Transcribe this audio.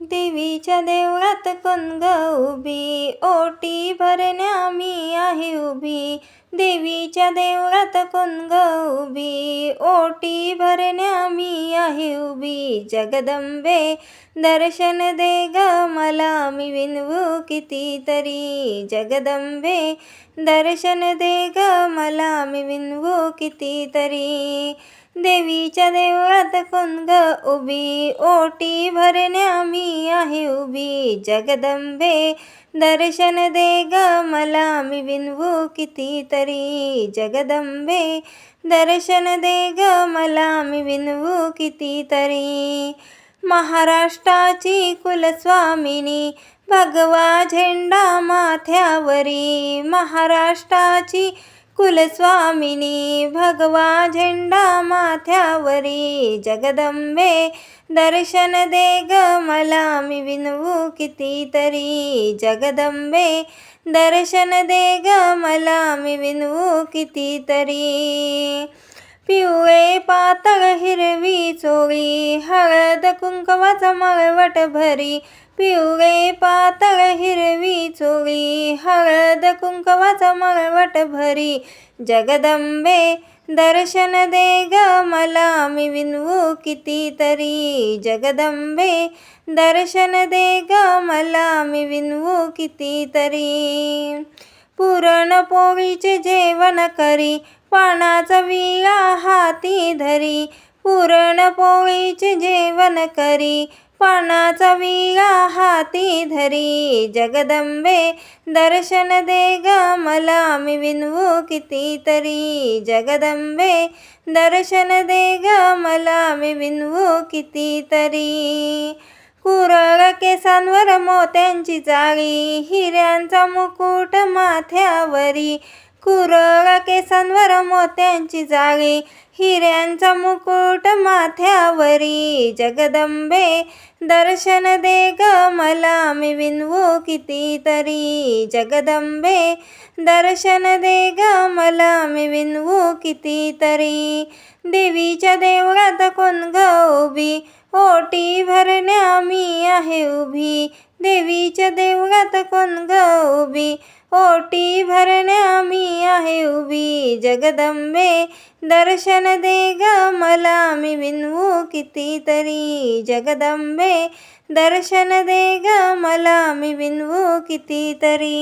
देवीच्या देवळात कोण उभी ओटी भरण्या मी आहे उभी. देवीच्या देवळात कोण उभी ओटी भरण्या मी आहे उभी. जगदंबे दर्शन दे ग मला मी विनवू कितीतरी. जगदंबे दर्शन दे ग मला मी विनवू कितीतरी. देवीच्या देवळात कोण उभी ओटी भरण्या मी आहे उभी. जगदंबे दर्शन दे ग मला मी विनवू कितीतरी. जगदंबे दर्शन दे ग मला मी विनवू कितीतरी. महाराष्ट्राची कुलस्वामिनी भगवा झेंडा माथ्यावरी. महाराष्ट्राची कुलस्वामिनी भगवा झेंडा माथ्यावरी जगदंबे दर्शन दे ग मला मी विनवू कितीतरी. जगदंबे दर्शन दे ग मला मी विनवू कितीतरी. पिवळे पातळ हिरवी चोळी हळद कुंकवाचा मळवट भरी पिवळे पातळ हिरवी चोळी हळद कुंकवाचा मळवट भरी. जगदंबे दर्शन दे ग मला मी विनवू कितीतरी. जगदंबे दर्शन दे ग मला मी विनवू कितीतरी. पुरणपोळीचे जेवण करी पानाचा विळा हाती धरी. पुरणपोळीचे जेवण करी पानाचा विळा हाती धरी. जगदंबे दर्शन दे ग मला मी विनवू कितीतरी. जगदंबे दर्शन दे ग मला मी विनवू कितीतरी. कुरळ केसांवर मोत्यांची जाळी हिऱ्यांचा मुकुट माथ्यावरी. कुरळ केसांवर मोत्यांची जाळी हिऱ्यांचा मुकुट माथ्यावरी. जगदंबे दर्शन दे ग मला मी विनवू कितीतरी. जगदंबे दर्शन दे ग मला मी विनवू कितीतरी. देवीच्या देवळात कोण ग उभी? ओटी भरण्या आहे उभी. देवीच्या देवगात कोण ग उभी? ओटी भरण्या मी आहे उभी. जगदंबे दर्शन दे ग मला. मी विनवू कितीतरी. जगदंबे दर्शन दे ग मला. मी विनवू कितीतरी.